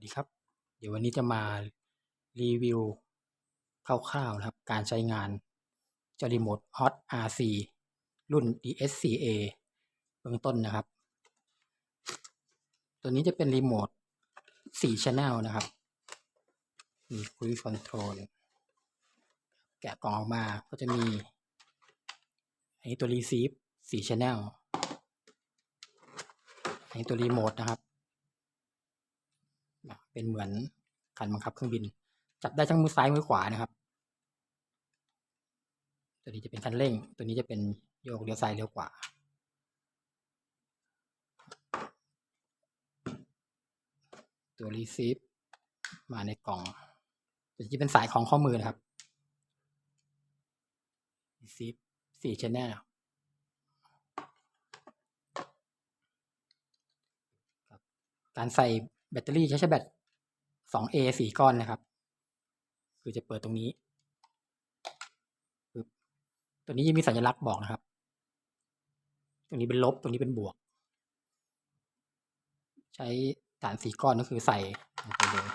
วัสดีครับ เดี๋ยววันนี้จะมารีวิวคร่าวๆนะครับ การใช้งานจารีโมท Hot RC รุ่น DSCA เบื้องต้นนะครับ ตัวนี้จะเป็นรีโมท4 Channel นะครับ มี Cruise Control แกะกล่องออกมาก็จะมีอันนี้ตัว Receive 4 Channel อันนี้ตัวรีโมทนะครับ เป็นเหมือนคันบังคับเครื่องบิน จับได้ทั้งมือซ้ายมือขวานะครับ ตัวนี้จะเป็นคันเร่ง ตัวนี้จะเป็นโยกเลี้ยวซ้ายเลี้ยวขวาตัวรีซีฟมาในกล่องตัวนี้เป็นสายของข้อมือนะครับรีซีฟสี่ชแนลการใส่แบตเตอรี่ใช้ใช้แบต 2A สี่ก้อนนะครับ คือจะเปิดตรงนี้ ตัวนี้จะมีสัญลักษณ์บอกนะครับ ตรงนี้เป็นลบ ตรงนี้เป็นบวก ใช้ฐานสี่ก้อนก็คือใส่ลงไปเลย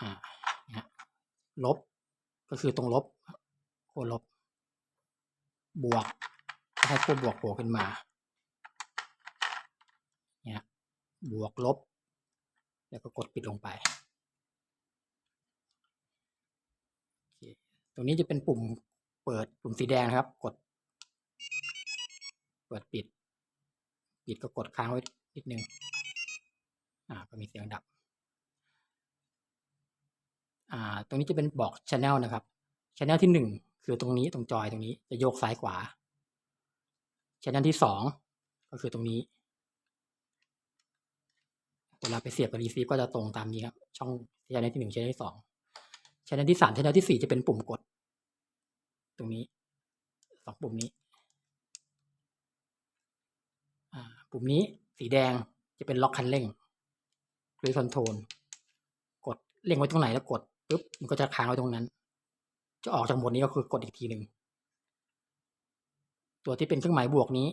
อ่าเนี่ยลบ ก็คือตรงลบขั้วลบบวกให้ขั้วบวกโผล่ขึ้นมา เนี่ย บวกลบ แล้วก็กดปิดลงไป ตรงนี้จะเป็นปุ่มเปิดปุ่มสีแดงนะครับ กด เปิดปิด ปิดก็กดค้างไว้นิดนึง อ่า ก็มีเสียงดับ อ่า ตรงนี้จะเป็นบอกช anel นะครับช anel ที่หนึ่งคือตรงนี้ตรงจอยตรงนี้จะโยกซ้ายขวาช anel ที่สองก็คือตรงนี้ เวลาไปเสียบกับรีซีฟก็จะตรงตามนี้ครับ ช่องช anel ที่หนึ่งช anel ที่สองช anel ที่สามช anel ที่สี่จะเป็นปุ่มกด ตรงนี้สองปุ่มนี้ปุ่มนี้สีแดงจะเป็นล็อกคันเร่งหรือคอนโทรลกดเร่งไว้ตรงไหนแล้วกดปุ๊บมันก็จะค้างไว้ตรงนั้น จะออกจากหมดนี้ก็คือกดอีกทีหนึ่งตัวที่เป็นเครื่องหมายบวกนี้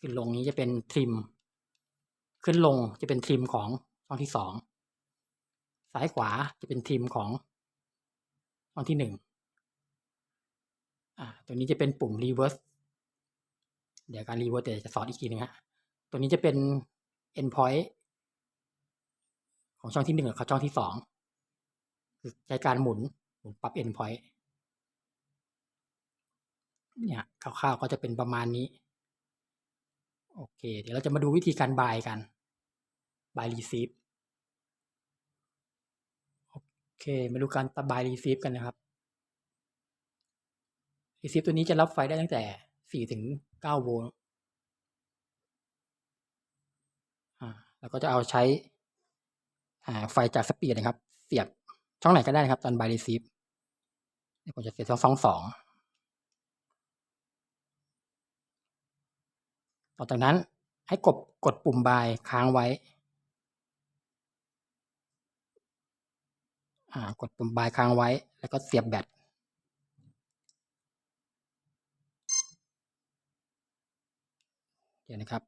ขึ้นลงนี้จะเป็นทริม ขึ้นลงจะเป็นทริมของ ช่องที่สองซ้ายขวาจะเป็นทริมของช่องที่หนึ่งอ่าตัวนี้จะเป็นปุ่มรีเวิร์สเดี๋ยวการรีเวิร์สเดี๋ยวจะสอนอีกทีนึงฮะตัวนี้จะเป็น endpoint ของช่องที่หนึ่งกับช่องที่สองคือใช้การหมุนหมุนปรับ endpoint เนี่ยคร่าวๆก็จะเป็นประมาณนี้ โอเค เดี๋ยวเราจะมาดูวิธีการบายกันบาย receive อเคมาดูการตบาย receive กันนะครับ receive ตัวนี้จะรับไฟได้ตั้งแต่4ถึง9โวลต์อ่าแล้วก็จะเอาใช้ไฟจากสปีดนะครับ เสียบช่องไหนก็ได้นะครับ ตอนบาย receive เดี๋ยผมจะเสียบช่องสองสองต่อจากนั้นให้กดกดปุ่มบายค้างไว้ อ่า กดปุ่มบายค้างไว้ แล้วก็เสียบแบตเดี๋ยวนะครับ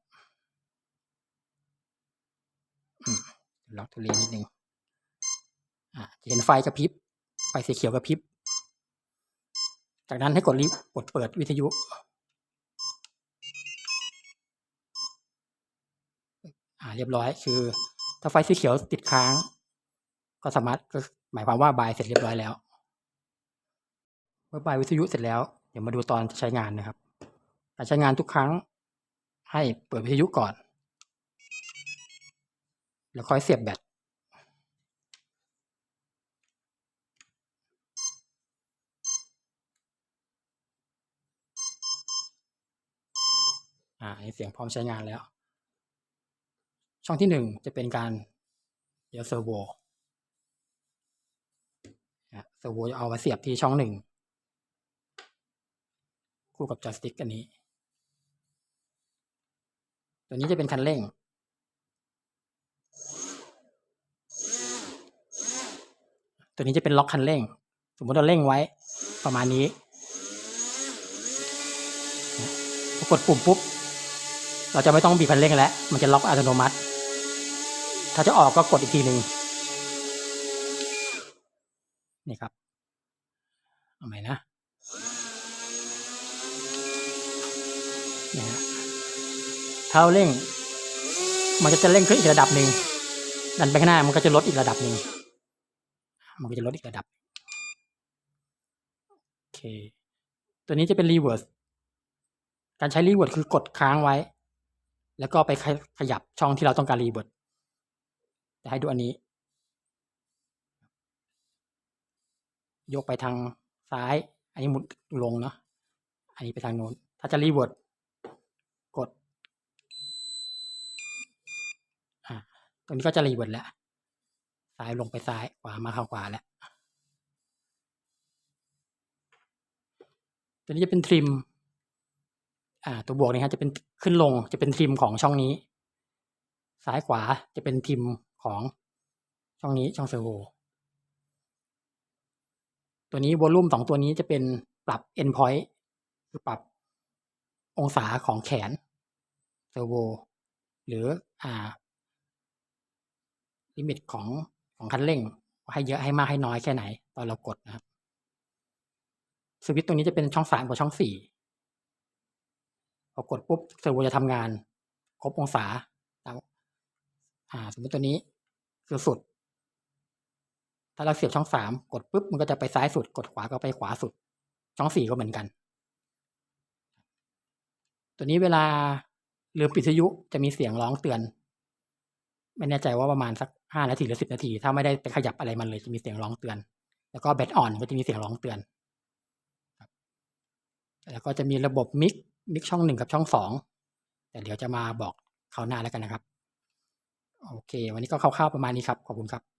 ล็อกทุเรียนนิดนึงอ่าจะเห็นไฟกระพริบไฟสีเขียวกระพริบ จากนั้นให้กดรีบกดเปิดวิทยุอ่าเรียบร้อยคือ ถ้าไฟสีเขียวติดค้าง ก็สามารถก็ หมายความว่าบายเสร็จเรียบร้อยแล้ว เมื่อบายวิทยุเสร็จแล้ว เดี๋ยวมาดูตอนใช้งานนะครับ การใช้งานทุกครั้งให้เปิดวิทยุก่อน แล้วค่อยเสียบแบตอ่าเสียงพร้อมใช้งานแล้ว ช่องที่หนึ่งจะเป็นการเดี๋ยวเซอร์โว เซอร์โวจะเอามาเสียบที่ช่องหนึ่งคู่กับจอยสติ๊กอันนี้ ตัวนี้จะเป็นคันเร่ง ตัวนี้จะเป็นล็อกคันเร่ง สมมติเราเร่งไว้ประมาณนี้พอกดปุ่มปุ๊บ เราจะไม่ต้องบีบคันเร่งแล้ว มันจะล็อกอัตโนมัติ ถ้าจะออกก็กดอีกทีหนึ่ง นี่ครับ เอาใหม่นะเนี่ยฮะเท้าเร่ง มันก็จะเร่งขึ้นอีกระดับหนึ่งดันไปข้างหน้ามันก็จะลดอีกระดับหนึ่งมันก็จะลดอีกระดับโอเค ตัวนี้จะเป็นรีเวิร์สการใช้รีเวิร์สคือกดค้างไว้ แล้วก็ไปขยขยับช่องที่เราต้องการรีเวิร์สจะให้ดูอันนี้ ยกไปทางซ้าย อันนี้หมุนลงเนาะ อันนี้ไปทางโน้น ถ้าจะรีเวิร์สกด อ่า ตรงนี้ก็จะรีเวิร์สแล้ว ซ้ายลงไปซ้าย ขวามาเข้าขวาแล้ว ตัวนี้จะเป็นทริม อ่า ตัวบวกนี่ฮะจะเป็นขึ้นลง จะเป็นทริมของช่องนี้ ซ้ายขวาจะเป็นทริมของช่องนี้ช่องเซอร์โว ตัวนี้วอลลุ่มสองตัวนี้จะเป็นปรับ endpoint คือปรับองศาของแขนเซอร์โวหรืออ่าลิมิตของของคันเร่ง ให้เยอะให้มากให้น้อยแค่ไหน ตอนเรากดนะครับสวิตตรงนี้จะเป็นช่องสามกับช่องสี่พอกดปุ๊บเซอร์โวจะทำงาน ครบองศาตามอ่าสมมติตัวนี้คือสุด ถ้าเราเสียบช่องสามกดปุ๊บมันก็จะไปซ้ายสุด กดขวาก็ไปขวาสุด ช่องสี่ก็เหมือนกัน ตัวนี้เวลาลืมปิดวิทยุจะมีเสียงร้องเตือน ไม่แน่ใจว่าประมาณสักห้านาทีหรือสิบนาที ถ้าไม่ได้ไปขยับอะไรมันเลยจะมีเสียงร้องเตือน แล้วก็แบตอ่อนก็จะมีเสียงร้องเตือนแล้วก็จะมีระบบมิกมิกช่องหนึ่งกับช่องสองแต่เดี๋ยวจะมาบอกคราวหน้าแล้วกันนะครับ โอเค วันนี้ก็คร่าวๆประมาณนี้ครับ ขอบคุณครับ